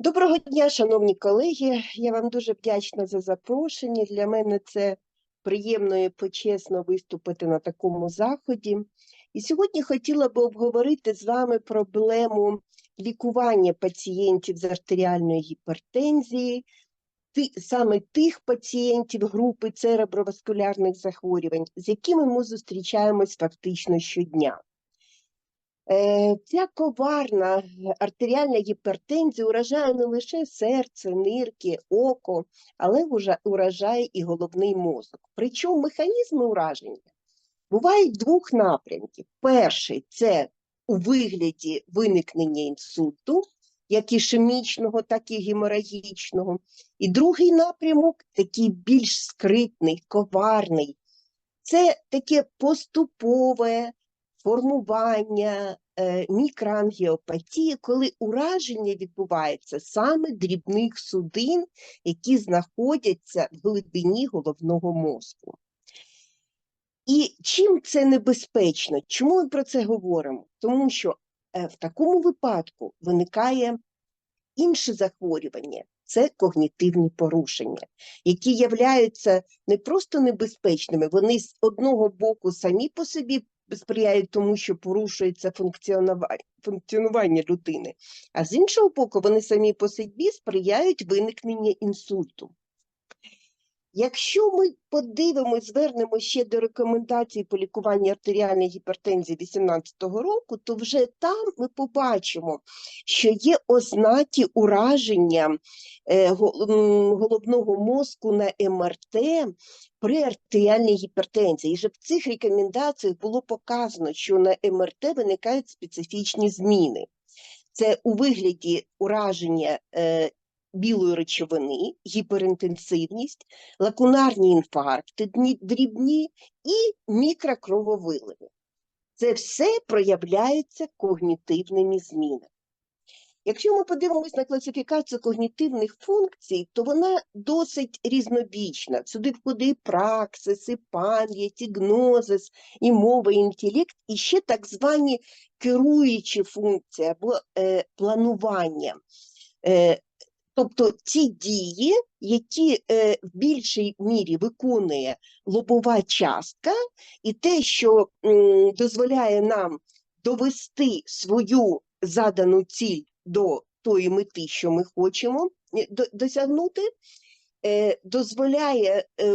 Доброго дня, шановні колеги. Я вам дуже вдячна за запрошення. Для мене це приємно і почесно виступити на такому заході. І сьогодні хотіла би обговорити з вами проблему лікування пацієнтів з артеріальною гіпертензією, саме тих пацієнтів групи цереброваскулярних захворювань, з якими ми зустрічаємось фактично щодня. Е, Ця коварна артеріальна гіпертензія уражає не лише серце, нирки, око, але уражає і головний мозок. Причому механізми ураження бувають двох напрямків. Перший це у вигляді виникнення інсульту, як ішемічного, так і геморагічного. І другий напрямок такий більш скритний, коварний. Це таке поступове формування е, мікроангіопатії, коли ураження відбувається саме дрібних судин, які знаходяться в глибині головного мозку. І чим це небезпечно? Чому ми про це говоримо? Тому що е, в такому випадку виникає інше захворювання. Це когнітивні порушення, які являються не просто небезпечними, вони з одного боку самі по собі сприяють тому, що порушується функціонування, людини, а з іншого боку, вони самі по собі сприяють виникненню інсульту. Якщо ми подивимось, звернемо ще до рекомендацій по лікуванню артеріальної гіпертензії 2018 року, то вже там ми побачимо, що є ознаки ураження е, головного мозку на МРТ при артеріальній гіпертензії. І вже в цих рекомендаціях було показано, що на МРТ виникають специфічні зміни. Це у вигляді ураження е, білої речовини, гіперінтенсивність, лакунарні інфаркти, дрібні і мікрокрововиливи. Це все проявляється когнітивними змінами. Якщо ми подивимось на класифікацію когнітивних функцій, то вона досить різнобічна. Сюди входить і праксис, і пам'ять, і гнозис, і мова, і інтелект, і ще так звані керуючі функції або е, планування. Е, Тобто ті дії, які е, в більшій мірі виконує лобова частка, і те, що м, дозволяє нам довести свою задану ціль до тої мети, що ми хочемо е, досягнути, е, дозволяє е,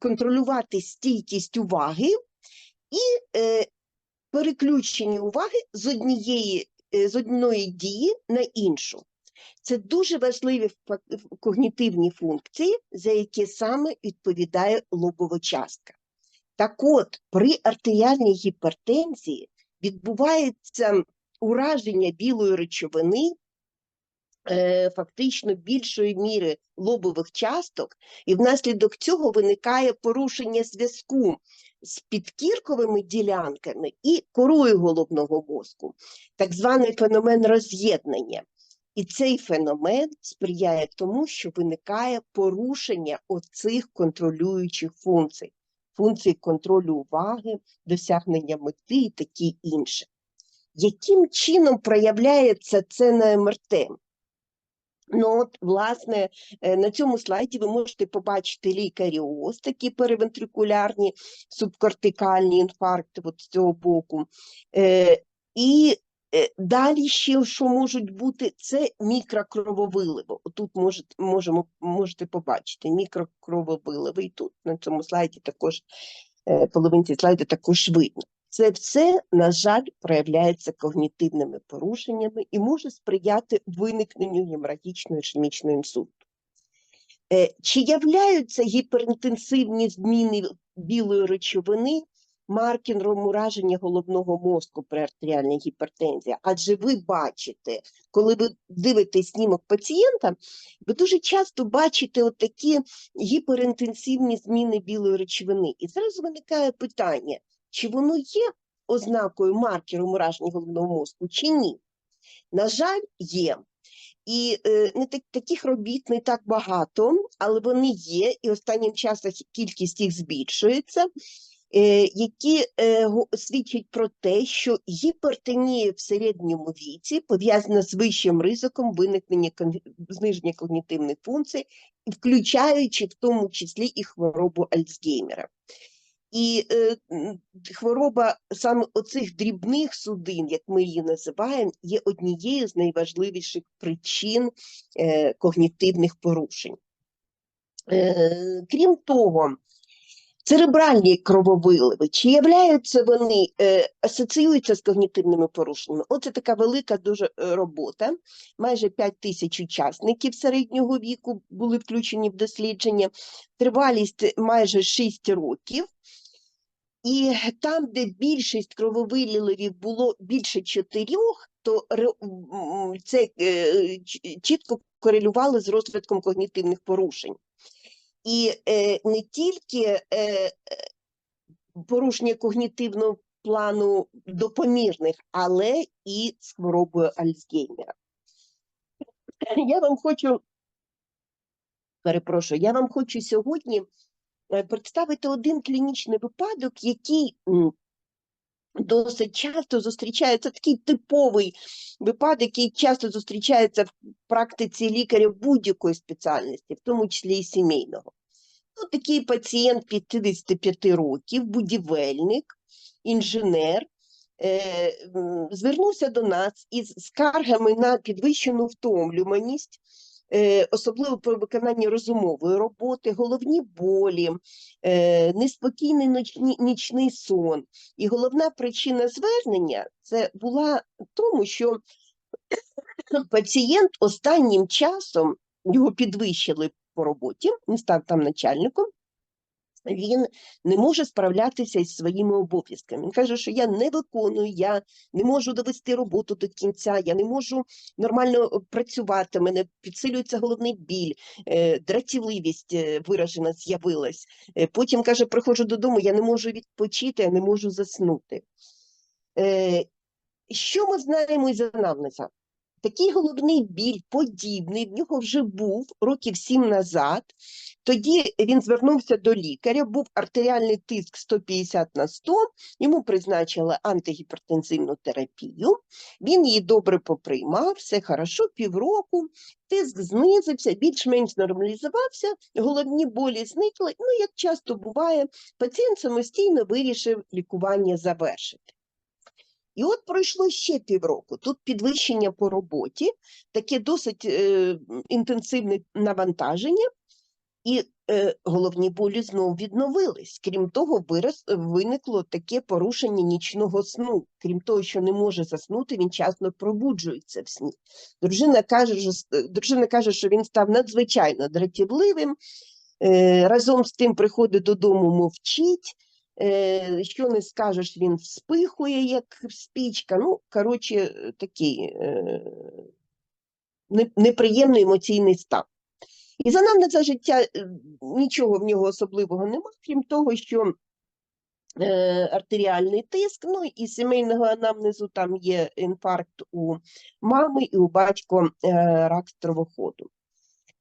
контролювати стійкість уваги і е, переключення уваги з однієї е, з одної дії на іншу. Це дуже важливі когнітивні функції, за які саме відповідає лобова частка. Так от, при артеріальній гіпертензії відбувається ураження білої речовини, е, фактично більшої міри лобових часток, і внаслідок цього виникає порушення зв'язку з підкірковими ділянками і корою головного мозку, так званий феномен роз'єднання. І цей феномен сприяє тому, що виникає порушення оцих контролюючих функцій, функцій контролю уваги, досягнення мети і такі інше. Яким чином проявляється це на МРТ? Ну, от, власне, е, на цьому слайді ви можете побачити лікарі лікаріоз, такі перевентрикулярні субкортикальні інфаркти от з цього боку. Е, І далі ще що можуть бути, це мікрокрововиливи. Тут можемо, можете побачити мікрокрововиливи, і тут на цьому слайді також е, половинці слайду також видно. Це все, на жаль, проявляється когнітивними порушеннями і може сприяти виникненню геморагічної ішемічного інсульту. Е, чи являються гіперінтенсивні зміни білої речовини маркером ураження головного мозку при артеріальній гіпертензії. Адже ви бачите, коли ви дивитесь снімок пацієнта, ви дуже часто бачите от такі гіперінтенсивні зміни білої речовини. І зараз виникає питання, чи воно є ознакою маркером ураження головного мозку, чи ні? На жаль, є. І е, не так, таких робіт не так багато, але вони є, і останнім часом кількість їх збільшується. Е, які е, свідчать про те, що гіпертонія в середньому віці пов'язана з вищим ризиком виникнення зниження когнітивних функцій, включаючи в тому числі і хворобу Альцгеймера. І е, хвороба саме оцих дрібних судин, як ми її називаємо, є однією з найважливіших причин е, когнітивних порушень. Е, крім того, церебральні крововиливи, чи являються вони, е, асоціюються з когнітивними порушеннями? Оце така велика дуже е, робота. Майже 5 тисяч учасників середнього віку були включені в дослідження, тривалість майже 6 років. І там, де більшість крововиливів було більше чотирьох, то це е, чітко корелювало з розвитком когнітивних порушень. І е, не тільки е, порушення когнітивного плану допомірних, але і з хворобою Альцгеймера. Я вам хочу, перепрошую, я вам хочу сьогодні е, представити один клінічний випадок, який досить часто зустрічається такий типовий випадок, який часто зустрічається в практиці лікаря будь-якої спеціальності, в тому числі і сімейного. Ну, такий пацієнт 55 років, будівельник, інженер, е, звернувся до нас із скаргами на підвищену втомлюваність, особливо при виконанні розумової роботи, головні болі, е, неспокійний ночні- нічний сон. І головна причина звернення це була тому, що пацієнт останнім часом його підвищили по роботі, він став там начальником. Він не може справлятися із своїми обов'язками. Він каже, що я не виконую, я не можу довести роботу до кінця, я не можу нормально е, працювати. Мене підсилюється головний біль, е, дратівливість е, виражена з'явилась. Потім каже, приходжу додому, я не можу відпочити, я не можу заснути. Що ми знаємо із анамнеза? Такий головний біль подібний в нього вже був років сім назад. Тоді він звернувся до лікаря, був артеріальний тиск 150 на 100, йому призначили антигіпертензивну терапію, він її добре поприймав, все хорошо, півроку, тиск знизився, більш-менш нормалізувався, головні болі зникли. Ну, як часто буває, пацієнт самостійно вирішив лікування завершити. І от пройшло ще півроку. Тут підвищення по роботі, таке досить е, інтенсивне навантаження, і е, головні болі знову відновились. Крім того, вираз, виникло таке порушення нічного сну. Крім того, що не може заснути, він часто пробуджується в сні. Дружина каже, що, е, дружина каже, що він став надзвичайно дратівливим, е, разом з тим приходить додому, мовчить. Е, що не скажеш, він вспихує, як спічка. Ну, коротше, е, такий е, неприємний емоційний стан. І за нам на це життя е, нічого в нього особливого нема, крім того, що е, артеріальний тиск, ну і сімейного анамнезу там є інфаркт у мами і у батько е, рак стравоходу.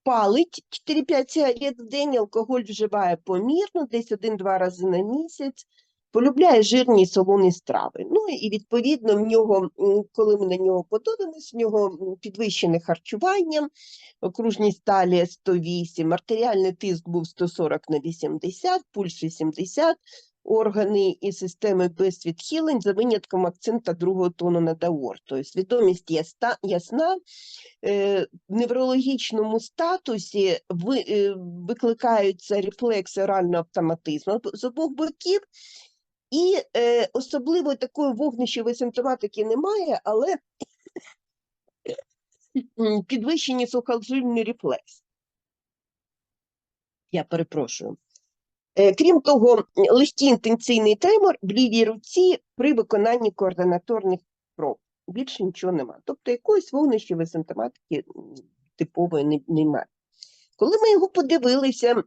Палить 4-5 сигарет в день, алкоголь вживає помірно, десь один-два рази на місяць, полюбляє жирні солоні страви. Ну і відповідно в нього, коли ми на нього подивимось, в нього підвищене харчування, окружність талія 108, артеріальний тиск був 140 на 80, пульс 80, органи і системи без відхилень за винятком акцента другого тону над аортою. Свідомість ясна, е, в неврологічному статусі е, викликаються рефлекси орального автоматизму з обох боків, і е, особливо такої вогнищевої симптоматики немає, але підвищені сухожилний рефлекс. Я перепрошую. Е, Крім того, легкий інтенсивний тремор в лівій руці при виконанні координаторних спроб. Більше нічого немає. Тобто якоїсь вогнищевої симптоматики типової немає. Коли ми його подивилися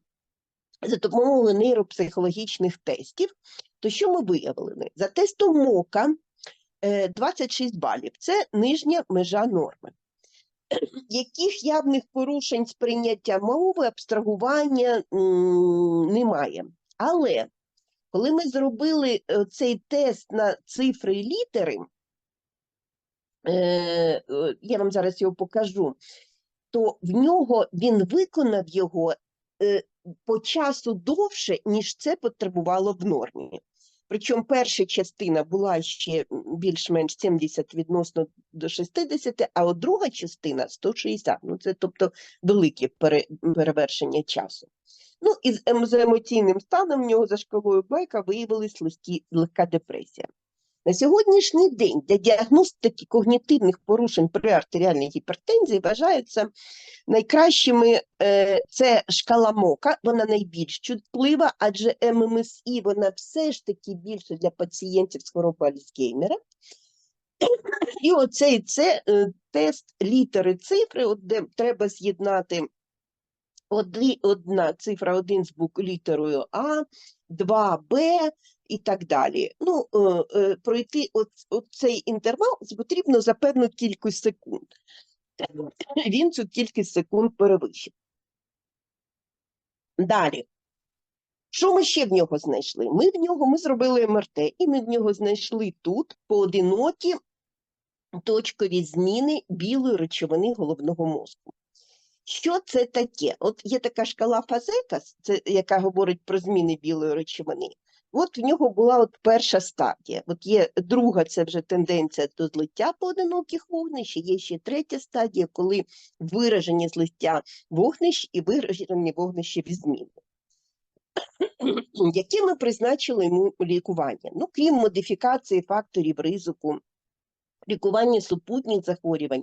за допомогою нейропсихологічних тестів, то що ми виявили? За тестом МОКа е, 26 балів це нижня межа норми. Яких явних порушень сприйняття мови, абстрагування немає. Але Коли ми зробили е, цей тест на цифри і літери, е, е, я вам зараз його покажу, то в нього він виконав його по часу довше, ніж це потребувало в нормі. Причому перша частина була ще більш-менш 70 відносно до 60, а от друга частина 160. Ну, це тобто велике пере, перевершення часу. Ну, і ем- з емоційним станом в нього за шкалою Байка виявилась легка депресія. На сьогоднішній день для діагностики когнітивних порушень при артеріальній гіпертензії вважаються найкращими е, це шкала МОКа, вона найбільш чутлива, адже ММСІ вона все ж таки більше для пацієнтів з хворобою Альцгеймера. І оцей це е, тест літери цифри, от де треба з'єднати одна цифра 1 з бук літерою А, 2Б і так далі. Ну, е, е, пройти цей інтервал потрібно за певну кількість секунд. Він цю кількість секунд перевищив. Далі. Що ми ще в нього знайшли? Ми в нього ми зробили МРТ, і ми в нього знайшли тут поодинокі точкові зміни білої речовини головного мозку. Що це таке? От є така шкала Фазекас, це яка говорить про зміни білої речовини. От в нього була от перша стадія. От є друга, це вже тенденція до злиття поодиноких вогнищ, є ще третя стадія, коли виражені злиття вогнищ і виражені вогнища від зміни. Яке ми призначили йому лікування? Ну, крім модифікації факторів ризику, лікування супутніх захворювань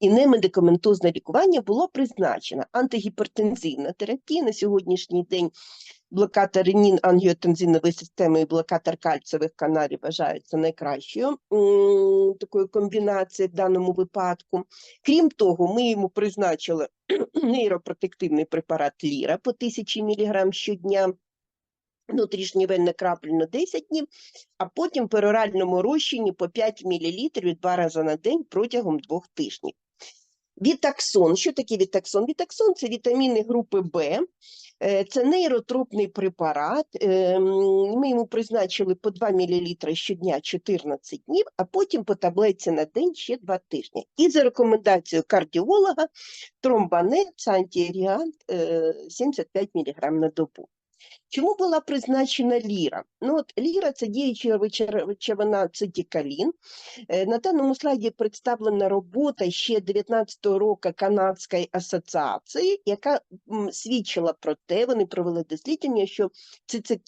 і немедикаментозне лікування було призначено антигіпертензивна терапія на сьогоднішній день. Блокатор ренін ангіотензинової системи і блокатор кальцевих каналів вважаються найкращою такою комбінацією в даному випадку. Крім того, ми йому призначили нейропротективний препарат Ліра по 1000 мг щодня, внутрішньовенне крапельно 10 днів, а потім в пероральному розчині по 5 мл два рази на день протягом двох тижнів. Вітаксон. Що таке вітаксон? Вітаксон це вітаміни групи В, е, це нейротропний препарат. е, Ми йому призначили по 2 мл щодня 14 днів, а потім по таблетці на день ще 2 тижні. І за рекомендацією кардіолога тромбанет, антіаріант 75 мг на добу. Чому була призначена ліра? Ну от ліра це діюча речовина цитікалін. Е, На даному слайді представлена робота ще 19-го року Канадської асоціації, яка свідчила про те, вони провели дослідження, що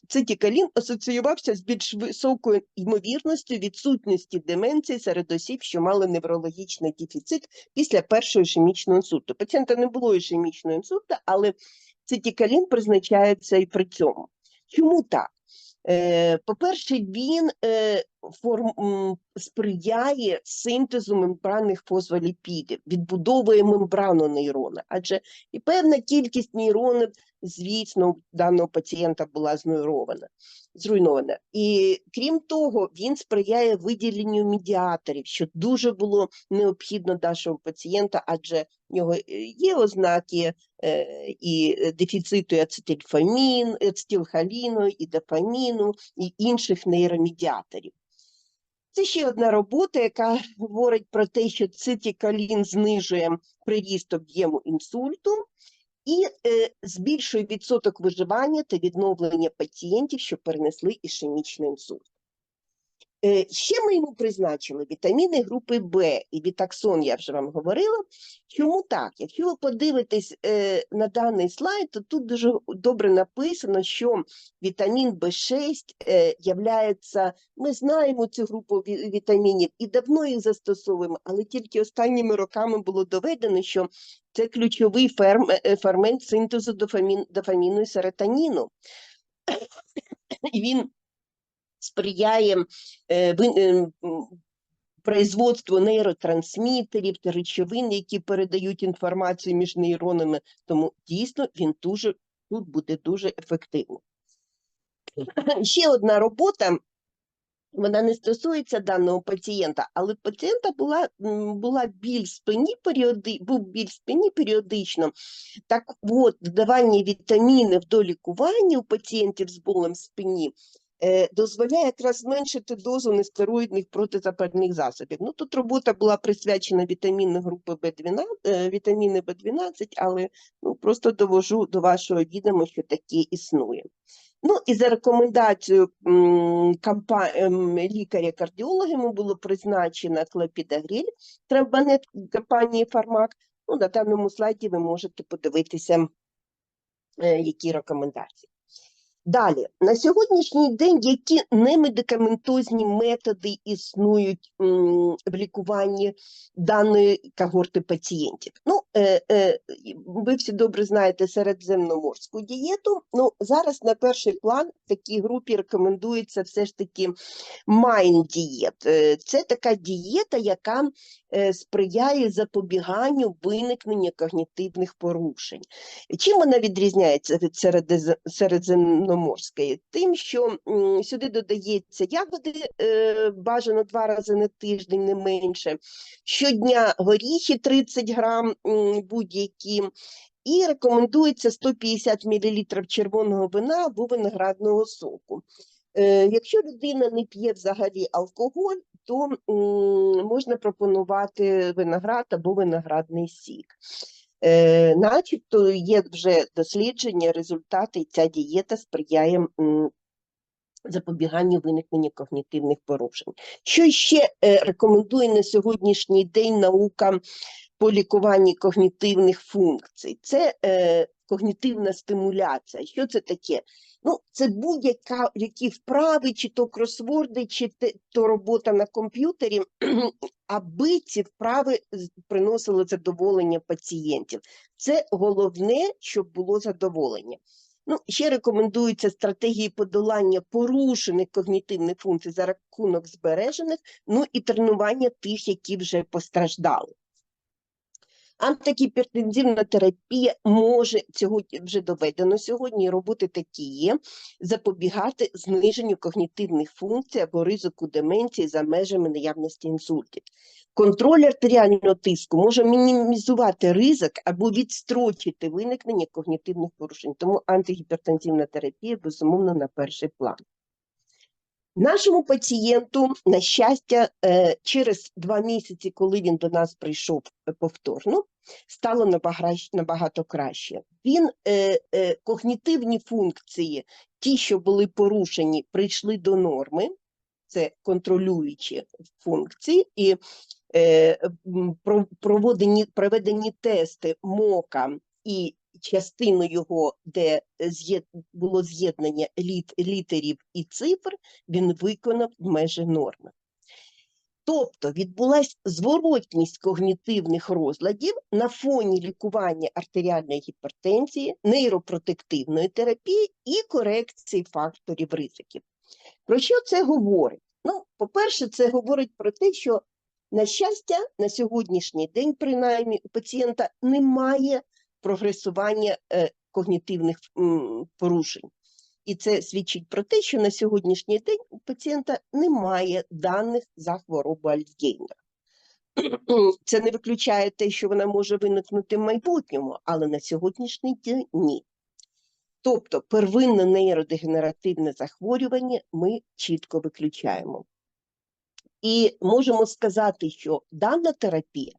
цитікалін асоціювався з більш високою ймовірністю відсутності деменції серед осіб, що мали неврологічний дефіцит після першого ішемічного інсульту. Пацієнта не було ішемічного інсульту, але цитікалін призначається і при цьому. Чому так? Е, По-перше, він е, форм, сприяє синтезу мембранних фосфоліпідів, відбудовує мембрану нейрона, адже і певна кількість нейронів, звісно, даного пацієнта була знейрована, зруйнована. І крім того, він сприяє виділенню медіаторів, що дуже було необхідно нашого пацієнта, адже в нього е, є ознаки е, і е, дефіциту і ацетильфамін, ацетилхоліну, і дофаміну, і інших нейромедіаторів. Це ще одна робота, яка говорить про те, що цитікалін знижує приріст об'єму інсульту і е, збільшує відсоток виживання та відновлення пацієнтів, що перенесли ішемічний інсульт. Е, Ще ми йому призначили вітаміни групи В і вітаксон, я вже вам говорила. Чому так? Якщо ви подивитесь е, на даний слайд, то тут дуже добре написано, що вітамін В6 е, являється, ми знаємо цю групу вітамінів і давно їх застосовуємо, але тільки останніми роками було доведено, що це ключовий ферм, фермент синтезу дофамін, дофаміну і серотоніну. І він сприяє е, е, производству нейротрансмітерів та речовин, які передають інформацію між нейронами. Тому дійсно він дуже тут буде дуже ефективним. Ще одна робота. Вона не стосується даного пацієнта, але пацієнта була, була біль спині періоди, був біль спині періодично. Так от, додавання вітамінів до лікування у пацієнтів з болем спині дозволяє якраз зменшити дозу нестероїдних протизапальних засобів. Ну, тут робота була присвячена вітамінної групи В12, е, вітаміни В12, але ну, просто довожу до вашого відома, що таке існує. Ну і за рекомендацією ем, лікаря-кардіолога йому було призначено клопідогріль травбанет компанії Фармак. Ну, на даному слайді ви можете подивитися, е, які рекомендації. Далі, на сьогоднішній день які немедикаментозні методи існують в лікуванні даної когорти пацієнтів? Ну, е, е, ви всі добре знаєте середземноморську дієту. Ну, зараз на перший план в такій групі рекомендується все ж таки майн-дієт. Е, Це така дієта, яка сприяє запобіганню виникнення когнітивних порушень. Чим вона відрізняється від середземноморської? Тим, що сюди додається ягоди, е, бажано два рази на тиждень, не менше. Щодня горіхи 30 грам будь-які. І рекомендується 150 мл червоного вина або виноградного соку. Е, Якщо людина не п'є взагалі алкоголь, то можна пропонувати виноград або виноградний сік. Е, начебто є вже дослідження, результати, і ця дієта сприяє запобіганню виникнення когнітивних порушень. Що ще е, рекомендує на сьогоднішній день наука по лікуванні когнітивних функцій? Це е, когнітивна стимуляція. Що це таке? Ну, це будь-яка які вправи, чи то кросворди, чи то робота на комп'ютері, аби ці вправи приносили задоволення пацієнтів. Це головне, щоб було задоволення. Ну, ще рекомендуються стратегії подолання порушених когнітивних функцій за рахунок збережених, ну і тренування тих, які вже постраждали. Антигіпертензивна терапія може цього вже доведено сьогодні. Роботи такі є запобігати зниженню когнітивних функцій або ризику деменції за межами наявності інсультів. Контроль артеріального тиску може мінімізувати ризик або відстрочити виникнення когнітивних порушень. Тому антигіпертензивна терапія безумовно на перший план. Нашому пацієнту, на щастя, е, через два місяці, коли він до нас прийшов е, повторно, стало набагато краще. Він е, когнітивні функції, ті, що були порушені, прийшли до норми, це контролюючі функції, і м, про- проводені, проведені тести МОКа і частину його, де було з'єднання літ, літерів і цифр, він виконав межі норми. Тобто відбулася зворотність когнітивних розладів на фоні лікування артеріальної гіпертензії, нейропротективної терапії і корекції факторів ризиків. Про що це говорить? Ну, по-перше, це говорить про те, що, на щастя, на сьогоднішній день, принаймні, у пацієнта немає прогресування е, когнітивних порушень. І це свідчить про те, що на сьогоднішній день у пацієнта немає даних за хворобу Альцгеймера. Це не виключає те, що вона може виникнути в майбутньому, але на сьогоднішній день ні. Тобто первинне нейродегенеративне захворювання ми чітко виключаємо. І можемо сказати, що дана терапія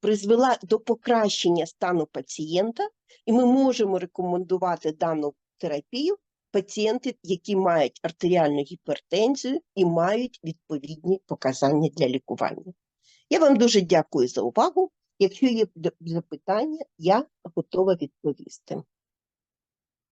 призвела до покращення стану пацієнта, і ми можемо рекомендувати дану терапію пацієнти, які мають артеріальну гіпертензію і мають відповідні показання для лікування. Я вам дуже дякую за увагу. Якщо є запитання, я готова відповісти.